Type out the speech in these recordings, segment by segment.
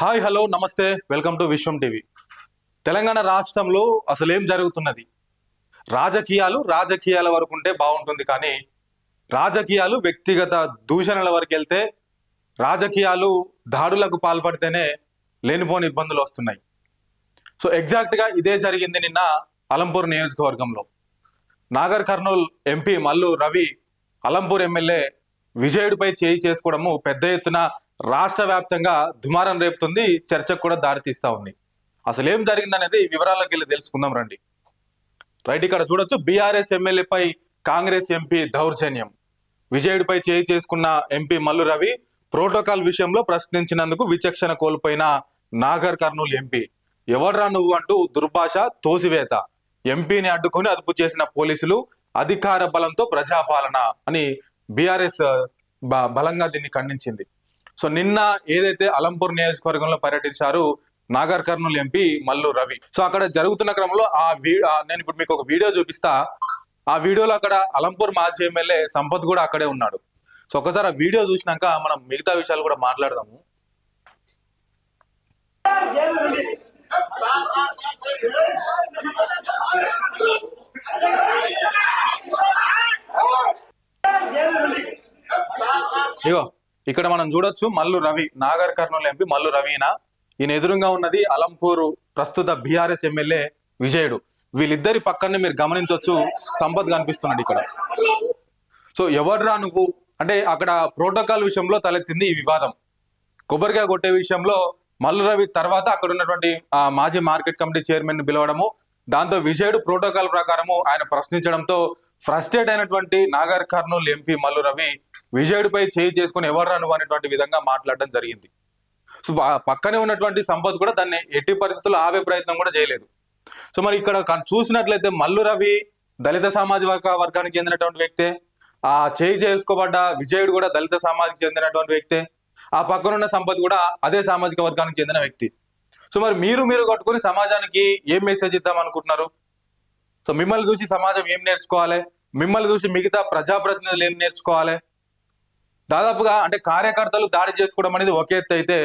Hi hello నమస్తే welcome to Vishwam TV. Telangana రాష్ట్రంలో అసలు ఏం జరుగుతున్నది? రాజకీయాలు రాజకీయాల వరకు ఉంటే బాగుంటుంది కానీ రాజకీయాలు వ్యక్తిగత దూషణల వరకు వెళ్తే రాజకీయాలు దాడులకు పాల్పడితేనే లేనిపోని ఇబ్బందులు వస్తున్నాయి. సో ఎగ్జాక్ట్గా ఇదే జరిగింది నిన్న అలంపూర్ నియోజకవర్గంలో. నాగర్ కర్నూల్ ఎంపీ మల్లు రవి అలంపూర్ ఎమ్మెల్యే విజయుడిపై చేయి చేసుకోవడము పెద్ద ఎత్తున రాష్ట్ర వ్యాప్తంగా దుమారం రేపుతుంది చర్చకు కూడా దారితీస్తా ఉంది. అసలు ఏం జరిగిందనేది వివరాలకు వెళ్ళి తెలుసుకుందాం రండి. రైట్ ఇక్కడ చూడొచ్చు బీఆర్ఎస్ ఎమ్మెల్యేపై కాంగ్రెస్ ఎంపీ దౌర్జన్యం. విజయుడిపై చేయి చేసుకున్న ఎంపీ మల్లు రవి ప్రోటోకాల్ విషయంలో ప్రశ్నించినందుకు విచక్షణ కోల్పోయిన నాగర్ కర్నూలు ఎంపీ. ఎవర్రా నువ్వు అంటూ దుర్భాష తోసివేత. ఎంపీని అడ్డుకొని అదుపు చేసిన పోలీసులు అధికార బలంతో ప్రజాపాలన అని బీఆర్ఎస్ బలంగా దీన్ని ఖండించింది. సో నిన్న ఏదైతే అలంపూర్ నియోజకవర్గంలో పర్యటించారు నాగర్ కర్నూలు ఎంపీ మల్లు రవి. సో అక్కడ జరుగుతున్న క్రమంలో ఆ వీ నేను ఇప్పుడు మీకు ఒక వీడియో చూపిస్తా. ఆ వీడియోలో అక్కడ అలంపూర్ మాజీ ఎమ్మెల్యే సంపత్ కూడా అక్కడే ఉన్నాడు. సో ఒకసారి ఆ వీడియో చూసినాక మనం మిగతా విషయాలు కూడా మాట్లాడదాము. ఇగో. ఇక్కడ మనం చూడొచ్చు మల్లు రవి నాగర్ కర్నూలు ఎంపీ మల్లు రవీనా. ఈయన ఎదురుగా ఉన్నది అలంపూరు ప్రస్తుత బీఆర్ఎస్ ఎమ్మెల్యే విజయుడు. వీళ్ళిద్దరి పక్కనే మీరు గమనించవచ్చు సంపత్ కనిపిస్తున్నాడు ఇక్కడ. సో ఎవడ్రా నువ్వు? అంటే అక్కడ ప్రోటోకాల్ విషయంలో తలెత్తింది ఈ వివాదం. కొబ్బరికాయ కొట్టే విషయంలో మల్లు రవి తర్వాత అక్కడ ఉన్నటువంటి ఆ, మాజీ మార్కెట్ కమిటీ చైర్మన్ని పిలవడము దాంతో విజయుడు ప్రోటోకాల్ ప్రకారము ఆయన ప్రశ్నించడంతో ఫ్రస్ట్రేట్ అయినటువంటి నాగర్ కర్నూలు ఎంపీ మల్లు రవి విజయుడిపై చేయి చేసుకుని ఎవరు నువ్వు అనేటువంటి విధంగా మాట్లాడడం జరిగింది. సో పక్కనే ఉన్నటువంటి సంపత్ కూడా దాన్ని ఎట్టి పరిస్థితుల్లో ఆవే ప్రయత్నం కూడా చేయలేదు. సో మరి ఇక్కడ చూసినట్లయితే మల్లు రవి దళిత సామాజిక వర్గానికి చెందినటువంటి వ్యక్తే. ఆ చేయి చేసుకోబడ్డ విజయుడు కూడా దళిత సామాజిక చెందినటువంటి వ్యక్తే. ఆ పక్కనున్న సంపత్ కూడా అదే సామాజిక వర్గానికి చెందిన వ్యక్తి. సో మరి మీరు మీరు కట్టుకొని సమాజానికి ఏం మెసేజ్ ఇద్దాం అనుకుంటున్నారు? సో మిమ్మల్ని చూసి సమాజం ఏం నేర్చుకోవాలి? మిమ్మల్ని చూసి మిగతా ప్రజాప్రతినిధులు ఏం నేర్చుకోవాలి? దాదాపుగా అంటే కార్యకర్తలు దాడి చేసుకోవడం అనేది ఒక ఎత్తు అయితే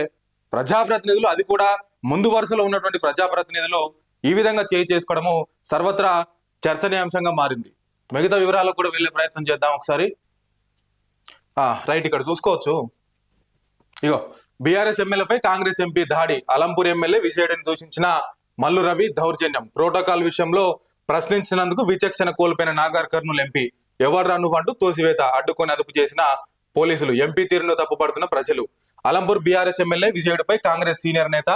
ప్రజాప్రతినిధులు అది కూడా ముందు వరుసలో ఉన్నటువంటి ప్రజాప్రతినిధులు ఈ విధంగా చేయి చేసుకోవడము సర్వత్రా చర్చనీయాంశంగా మారింది. మిగతా వివరాలకు కూడా వెళ్ళే ప్రయత్నం చేద్దాం ఒకసారి. రైట్ ఇక్కడ చూసుకోవచ్చు. ఇగో బీఆర్ఎస్ ఎమ్మెల్యేపై కాంగ్రెస్ ఎంపీ దాడి. అలంపూర్ ఎమ్మెల్యే విజయుడిని దూషించిన మల్లు రవి దౌర్జన్యం. ప్రోటోకాల్ విషయంలో ప్రశ్నించినందుకు విచక్షణ కోల్పోయిన నాగర్ కర్నూలు ఎంపీ ఎవర్రా నువ్వు అంటూ తోసివేత అడ్డుకొని అదుపు చేసిన పోలీసులు ఎంపీ తీరును తప్పుపడుతున్న ప్రజలు. అలంపూర్ బీఆర్ఎస్ ఎమ్మెల్యే విజయుడిపై కాంగ్రెస్ సీనియర్ నేత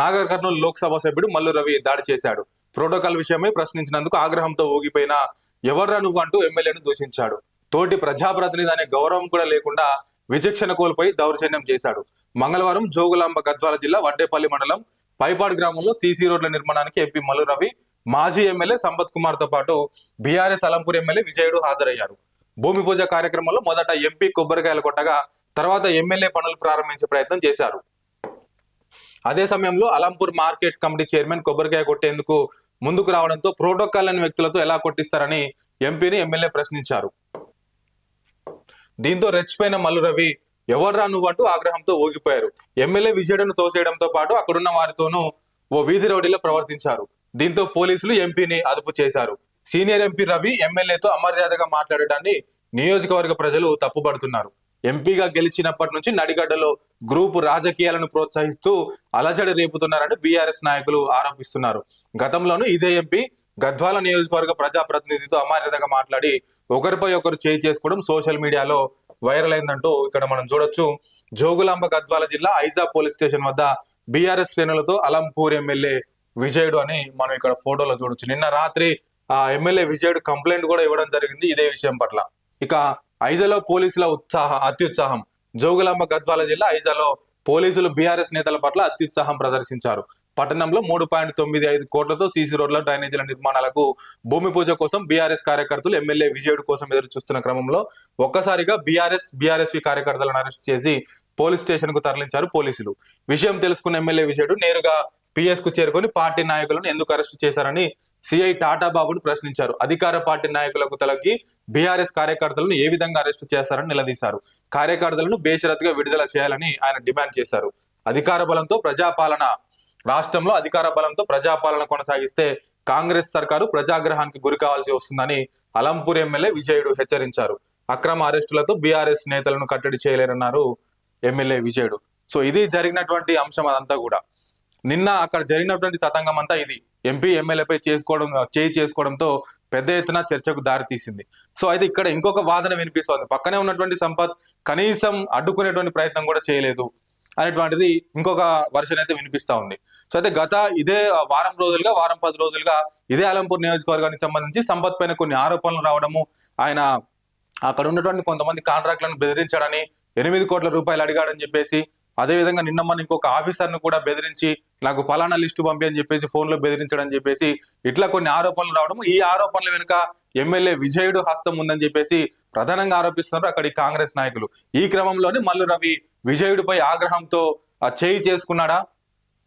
నాగర్ కర్నూలు లోక్సభ సభ్యుడు మల్లు రవి దాడి చేశాడు. ప్రోటోకాల్ విషయమై ప్రశ్నించినందుకు ఆగ్రహంతో ఊగిపోయిన ఎవర్రా నువ్వు అంటూ ఎమ్మెల్యేను దూషించాడు. తోటి ప్రజాప్రతినిధి అనే గౌరవం కూడా లేకుండా విచక్షణ కోల్పోయి దౌర్జన్యం చేశాడు. మంగళవారం జోగులాంబ గద్వాల జిల్లా వడ్డేపల్లి మండలం పైపాడు గ్రామంలో సీసీ రోడ్ల నిర్మాణానికి ఎంపీ మల్లు రవి మాజీ ఎమ్మెల్యే సంపత్ కుమార్తో పాటు బీఆర్ఎస్ అలంపూర్ ఎమ్మెల్యే విజయుడు హాజరయ్యారు. భూమి పూజ కార్యక్రమంలో మొదట ఎంపీ కొబ్బరికాయలు కొట్టగా తర్వాత ఎమ్మెల్యే పనులు ప్రారంభించే ప్రయత్నం చేశారు. అదే సమయంలో అలంపూర్ మార్కెట్ కమిటీ చైర్మన్ కొబ్బరికాయ కొట్టేందుకు ముందుకు రావడంతో ప్రోటోకాల్ అనే వ్యక్తులతో ఎలా కొట్టిస్తారని ఎంపీని ఎమ్మెల్యే ప్రశ్నించారు. దీంతో రెచ్చిపోయిన మల్లు రవి ఎవర్రా నువ్వు అంటూ ఆగ్రహంతో ఊగిపోయారు. ఎమ్మెల్యే విజయుడును తోసేయడంతో పాటు అక్కడున్న వారితోనూ ఓ వీధి రౌడీలో ప్రవర్తించారు. దీంతో పోలీసులు ఎంపీని అదుపు చేశారు. సీనియర్ ఎంపీ రవి ఎమ్మెల్యేతో అమర్యాదగా మాట్లాడటాన్ని నియోజకవర్గ ప్రజలు తప్పుపడుతున్నారు ఎంపీగా గెలిచినప్పటి నుంచి నడిగడ్డలో గ్రూపు రాజకీయాలను ప్రోత్సహిస్తూ అలజడి రేపుతున్నారని బీఆర్ఎస్ నాయకులు ఆరోపిస్తున్నారు. గతంలోనూ ఇదే ఎంపీ గద్వాల నియోజకవర్గ ప్రజాప్రతినిధితో అమర్యాదగా మాట్లాడి ఒకరిపై ఒకరు చేయి చేసుకోవడం సోషల్ మీడియాలో వైరల్ అయిందంటూ ఇక్కడ మనం చూడొచ్చు. జోగులాంబ గద్వాల జిల్లా ఐజా పోలీస్ స్టేషన్ వద్ద బీఆర్ఎస్ శ్రేణులతో అలంపూర్ ఎమ్మెల్యే విజయుడు అని మనం ఇక్కడ ఫోటోలో చూడొచ్చు. నిన్న రాత్రి ఆ ఎమ్మెల్యే విజయుడు కంప్లైంట్ కూడా ఇవ్వడం జరిగింది ఇదే విషయం పట్ల. ఇక ఐజాలో పోలీసుల ఉత్సాహ అత్యుత్సాహం. జోగులాంబ గద్వాల జిల్లా ఐజాలో పోలీసులు బీఆర్ఎస్ నేతల పట్ల అత్యుత్సాహం ప్రదర్శించారు. పట్టణంలో మూడు పాయింట్ తొమ్మిది ఐదు కోట్లతో సీసీ రోడ్ల డ్రైనేజీల నిర్మాణాలకు భూమి పూజ కోసం బీఆర్ఎస్ కార్యకర్తలు ఎమ్మెల్యే విజయుడు కోసం ఎదురు చూస్తున్న క్రమంలో ఒక్కసారిగా బీఆర్ఎస్ బీఆర్ఎస్పీ కార్యకర్తలను అరెస్ట్ చేసి పోలీస్ స్టేషన్కు తరలించారు పోలీసులు. విషయం తెలుసుకున్న ఎమ్మెల్యే విజయుడు నేరుగా పిఎస్కు చేరుకొని పార్టీ నాయకులను ఎందుకు అరెస్ట్ చేశారని సిఐ టాటా బాబును ప్రశ్నించారు. అధికార పార్టీ నాయకులకు తలకి బీఆర్ఎస్ కార్యకర్తలను ఏ విధంగా అరెస్టు చేస్తారని నిలదీశారు. కార్యకర్తలను బేషరత్గా విడుదల చేయాలని ఆయన డిమాండ్ చేశారు. అధికార బలంతో ప్రజాపాలన రాష్ట్రంలో అధికార బలంతో ప్రజాపాలన కొనసాగిస్తే కాంగ్రెస్ సర్కారు ప్రజాగ్రహానికి గురి కావాల్సి వస్తుందని అలంపూర్ ఎమ్మెల్యే విజయుడు హెచ్చరించారు. అక్రమ అరెస్టులతో బీఆర్ఎస్ నేతలను కట్టడి చేయలేరన్నారు ఎమ్మెల్యే విజయుడు. సో ఇది జరిగినటువంటి అంశం అదంతా కూడా. నిన్న అక్కడ జరిగినటువంటి తతంగం అంతా ఇది. ఎంపీ ఎమ్మెల్యేపై చేసుకోవడం చేయి చేసుకోవడంతో పెద్ద ఎత్తున చర్చకు దారితీసింది. సో అయితే ఇక్కడ ఇంకొక వాదన వినిపిస్తోంది. పక్కనే ఉన్నటువంటి సంపత్ కనీసం అడ్డుకునేటువంటి ప్రయత్నం కూడా చేయలేదు అనేటువంటిది ఇంకొక వర్షన్ అయితే వినిపిస్తా ఉంది. సో అయితే గత ఇదే వారం రోజులుగా వారం పది రోజులుగా ఇదే అలంపూర్ నియోజకవర్గానికి సంబంధించి సంపత్ పైన కొన్ని ఆరోపణలు రావడము ఆయన అక్కడ ఉన్నటువంటి కొంతమంది కాంట్రాక్టులను బెదిరించాడని ఎనిమిది కోట్ల రూపాయలు అడిగాడని చెప్పేసి అదే విధంగా నిన్న మన ఇంకొక ఆఫీసర్ను కూడా బెదిరించి నాకు ఫలానా లిస్టు పంపి అని చెప్పేసి ఫోన్లో బెదిరించడం చెప్పేసి ఇట్లా కొన్ని ఆరోపణలు రావడం ఈ ఆరోపణల వెనుక ఎమ్మెల్యే విజయుడు హస్తం ఉందని చెప్పేసి ప్రధానంగా ఆరోపిస్తున్నారు అక్కడి కాంగ్రెస్ నాయకులు. ఈ క్రమంలోనే మల్లు రవి విజయుడిపై ఆగ్రహంతో చేయి చేసుకున్నాడా?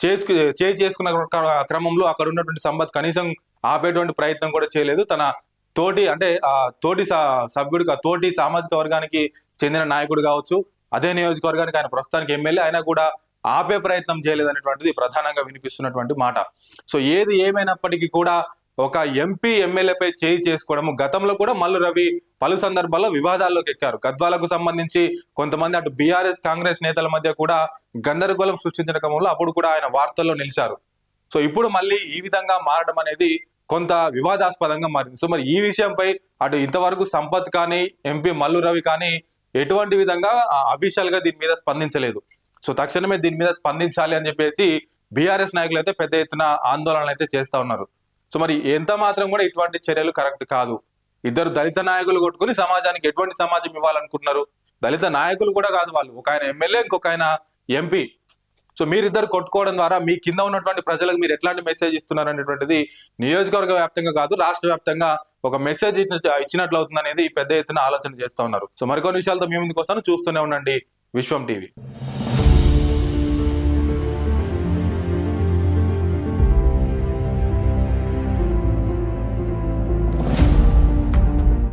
చేసుకు చేయి చేసుకున్న క్రమంలో అక్కడ ఉన్నటువంటి సంపత్ కనీసం ఆపేటువంటి ప్రయత్నం కూడా చేయలేదు. తన తోటి అంటే ఆ తోటి స- సభ్యుడిగా తోటి సామాజిక వర్గానికి చెందిన నాయకుడు కావచ్చు. అదే నియోజకవర్గానికి ఆయన ప్రస్తుతానికి ఎమ్మెల్యే అయినా కూడా ఆపే ప్రయత్నం చేయలేదనేటువంటిది ప్రధానంగా వినిపిస్తున్నటువంటి మాట. సో ఏది ఏమైనప్పటికీ కూడా ఒక ఎంపీ ఎమ్మెల్యేపై చేయి చేసుకోవడము గతంలో కూడా మల్లు రవి పలు సందర్భాల్లో వివాదాల్లోకి ఎక్కారు. గద్వాలకు సంబంధించి కొంతమంది అటు బీఆర్ఎస్ కాంగ్రెస్ నేతల మధ్య కూడా గందరగోళం సృష్టించిన క్రమంలో అప్పుడు కూడా ఆయన వార్తల్లో నిలిచారు. సో ఇప్పుడు మళ్ళీ ఈ విధంగా మారడం అనేది కొంత వివాదాస్పదంగా మారింది. సో మరి ఈ విషయంపై అటు ఇంతవరకు సంపత్ కానీ ఎంపీ మల్లు రవి కానీ ఎటువంటి విధంగా అఫీషియల్గా దీని మీద స్పందించలేదు. సో తక్షణమే దీని మీద స్పందించాలి అని చెప్పేసి బీఆర్ఎస్ నాయకులు అయితే పెద్ద ఎత్తున ఆందోళనలు అయితే చేస్తా ఉన్నారు. సో మరి ఎంత మాత్రం కూడా ఇటువంటి చర్యలు కరెక్ట్ కాదు. ఇద్దరు దళిత నాయకులు కొట్టుకుని సమాజానికి ఎటువంటి సమాజం ఇవ్వాలనుకుంటున్నారు? దళిత నాయకులు కూడా కాదు వాళ్ళు. ఒక ఆయన ఎమ్మెల్యే ఇంకొక ఆయన ఎంపీ. సో మీరిద్దరు కొట్టుకోవడం ద్వారా మీ కింద ఉన్నటువంటి ప్రజలకు మీరు ఎట్లాంటి మెసేజ్ ఇస్తున్నారు అనేటువంటిది నియోజకవర్గ వ్యాప్తంగా కాదు రాష్ట్ర వ్యాప్తంగా ఒక మెసేజ్ ఇచ్చినట్లు అవుతుంది అనేది పెద్ద ఎత్తున ఆలోచన చేస్తూ ఉన్నారు. సో మరికొన్ని విషయాలతో మీ ముందుకు వస్తాను. చూస్తూనే ఉండండి విశ్వం టీవీ.